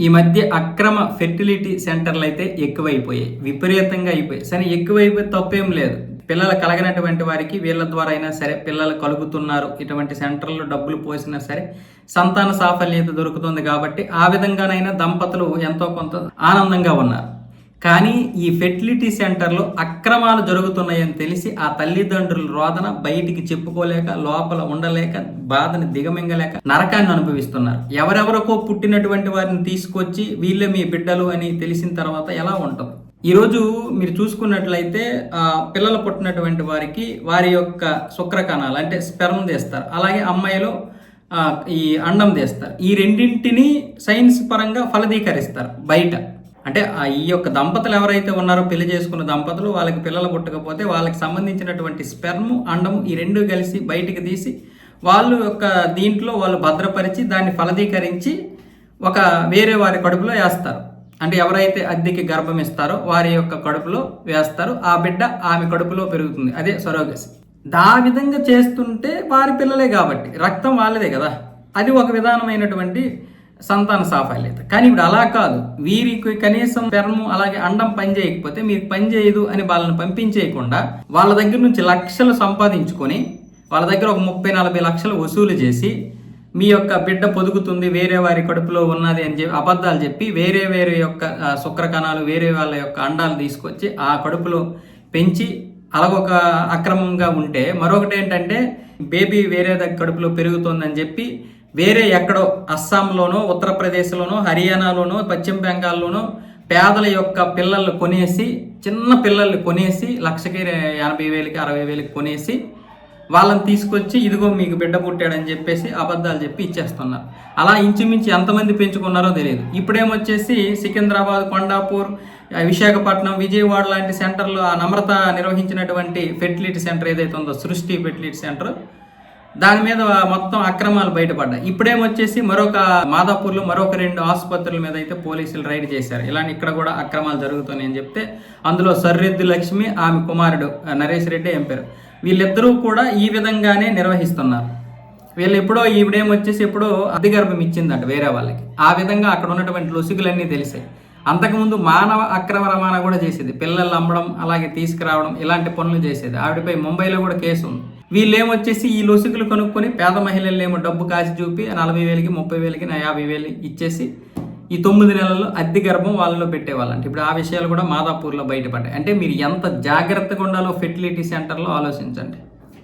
ఈ మధ్య అక్రమ ఫెర్టిలిటీ సెంటర్లు అయితే ఎక్కువైపోయాయి విపరీతంగా అయిపోయాయి. సరే ఎక్కువైపోయి తప్పేం లేదు. పిల్లలు కలగనటువంటి వారికి వీళ్ళ ద్వారా అయినా సరే పిల్లలు కలుగుతున్నారు. ఇటువంటి సెంటర్లో డబ్బులు పోసినా సరే సంతాన సాఫల్యత దొరుకుతుంది కాబట్టి ఆ విధంగానైనా దంపతులు ఎంతో కొంత ఆనందంగా ఉన్నారు. కానీ ఈ ఫెర్టిలిటీ సెంటర్లో అక్రమాలు జరుగుతున్నాయని తెలిసి ఆ తల్లిదండ్రుల రోదన బయటికి చెప్పుకోలేక లోపల ఉండలేక బాధని దిగమింగలేక నరకాన్ని అనుభవిస్తున్నారు. ఎవరెవరికో పుట్టినటువంటి వారిని తీసుకొచ్చి వీళ్ళే మీ బిడ్డలు అని తెలిసిన తర్వాత ఎలా ఉంటుంది? ఈరోజు మీరు చూసుకున్నట్లయితే పిల్లలు పుట్టినటువంటి వారికి వారి యొక్క శుక్రకణాలు అంటే స్పెర్మ్ తీస్తారు. అలాగే అమ్మాయిలు ఈ అండం తీస్తారు. ఈ రెండింటిని సైన్స్ పరంగా ఫలదీకరిస్తారు బయట. అంటే ఆ ఈ యొక్క దంపతులు ఎవరైతే ఉన్నారో పెళ్ళి చేసుకున్న దంపతులు వాళ్ళకి పిల్లలు పుట్టకపోతే వాళ్ళకి సంబంధించినటువంటి స్పెర్మ్ అండము ఈ రెండు కలిసి బయటికి తీసి వాళ్ళు యొక్క దీంట్లో వాళ్ళు భద్రపరిచి దాన్ని ఫలదీకరించి ఒక వేరే వారి కడుపులో వేస్తారు. అంటే ఎవరైతే అద్దెకి గర్భం ఇస్తారో వారి యొక్క కడుపులో వేస్తారు. ఆ బిడ్డ ఆమె కడుపులో పెరుగుతుంది. అదే సొరోగసి. దా విధంగా చేస్తుంటే వారి పిల్లలే కాబట్టి రక్తం వాళ్ళదే కదా. అది ఒక విధానమైనటువంటి సంతాన సాఫల్యత. కానీ ఇప్పుడు అలా కాదు. వీరికి కనీసం పెర్ము అలాగే అండం పని చేయకపోతే పనిచేయదు పని చేయదు అని వాళ్ళని పంపించేయకుండా వాళ్ళ దగ్గర నుంచి లక్షలు సంపాదించుకొని వాళ్ళ దగ్గర ఒక ముప్పై నలభై లక్షలు వసూలు చేసి మీ యొక్క బిడ్డ పొదుగుతుంది వేరే వారి కడుపులో ఉన్నది అని చెప్పి అబద్ధాలు చెప్పి వేరే వేరే యొక్క శుక్రకణాలు వేరే వాళ్ళ యొక్క అండాలు తీసుకొచ్చి ఆ కడుపులో పెంచి అలాగొక అక్రమంగా ఉంటే మరొకటి ఏంటంటే బేబీ వేరే దగ్గర కడుపులో పెరుగుతుందని చెప్పి వేరే ఎక్కడో అస్సాంలోనో ఉత్తరప్రదేశ్లోనో హర్యానాలోనో పశ్చిమ బెంగాల్లోనో పేదల యొక్క పిల్లల్ని కొనేసి చిన్న పిల్లల్ని కొనేసి లక్షకి ఎనభై వేలకి అరవై వేలకి కొనేసి వాళ్ళని తీసుకొచ్చి ఇదిగో మీకు బిడ్డ పుట్టాడని చెప్పేసి అబద్ధాలు చెప్పి ఇచ్చేస్తున్నారు. అలా ఇంచుమించు ఎంతమంది పెంచుకున్నారో తెలియదు. ఇప్పుడేమొచ్చేసి సికింద్రాబాద్ కొండాపూర్ విశాఖపట్నం విజయవాడ లాంటి సెంటర్లో ఆ నమ్రత నిర్వహించినటువంటి ఫెర్టిలిటీ సెంటర్ ఏదైతే ఉందో సృష్టి ఫెర్టిలిటీ సెంటర్ దాని మీద మొత్తం అక్రమాలు బయటపడ్డాయి. ఇప్పుడేమొచ్చేసి మరొక మాదాపూర్లో మరొక రెండు ఆసుపత్రుల మీద అయితే పోలీసులు రైడ్ చేశారు. ఇలాంటి ఇక్కడ కూడా అక్రమాలు జరుగుతున్నాయని చెప్తే అందులో సర్రెద్దు లక్ష్మి ఆమె కుమారుడు నరేష్ రెడ్డి ఏం పేరు? వీళ్ళిద్దరూ కూడా ఈ విధంగానే నిర్వహిస్తున్నారు. వీళ్ళు ఎప్పుడో ఈవిడేమొచ్చేసి ఎప్పుడో అధిగర్భం ఇచ్చిందంట వేరే వాళ్ళకి. ఆ విధంగా అక్కడ ఉన్నటువంటి లొసుగులన్నీ తెలిసాయి. అంతకుముందు మానవ అక్రమ రవాణా కూడా చేసేది. పిల్లల్ని అమ్మడం అలాగే తీసుకురావడం ఇలాంటి పనులు చేసేది. ఆవిడపై ముంబైలో కూడా కేసు ఉంది. వీళ్ళేమొచ్చేసి ఈ లొసుగులు కొనుక్కొని పేద మహిళలు ఏమో డబ్బు కాసి చూపి నలభై వేలకి ముప్పై వేలకి నా యాభై వేలు ఇచ్చేసి ఈ తొమ్మిది నెలల్లో అద్దె గర్భం వాళ్ళలో పెట్టేవాళ్ళంట. ఇప్పుడు ఆ విషయాలు కూడా మాదాపూర్లో బయటపడ్డాయి. అంటే మీరు ఎంత జాగ్రత్తగా ఉండాలో ఫెర్టిలిటీ సెంటర్లో ఆలోచించండి.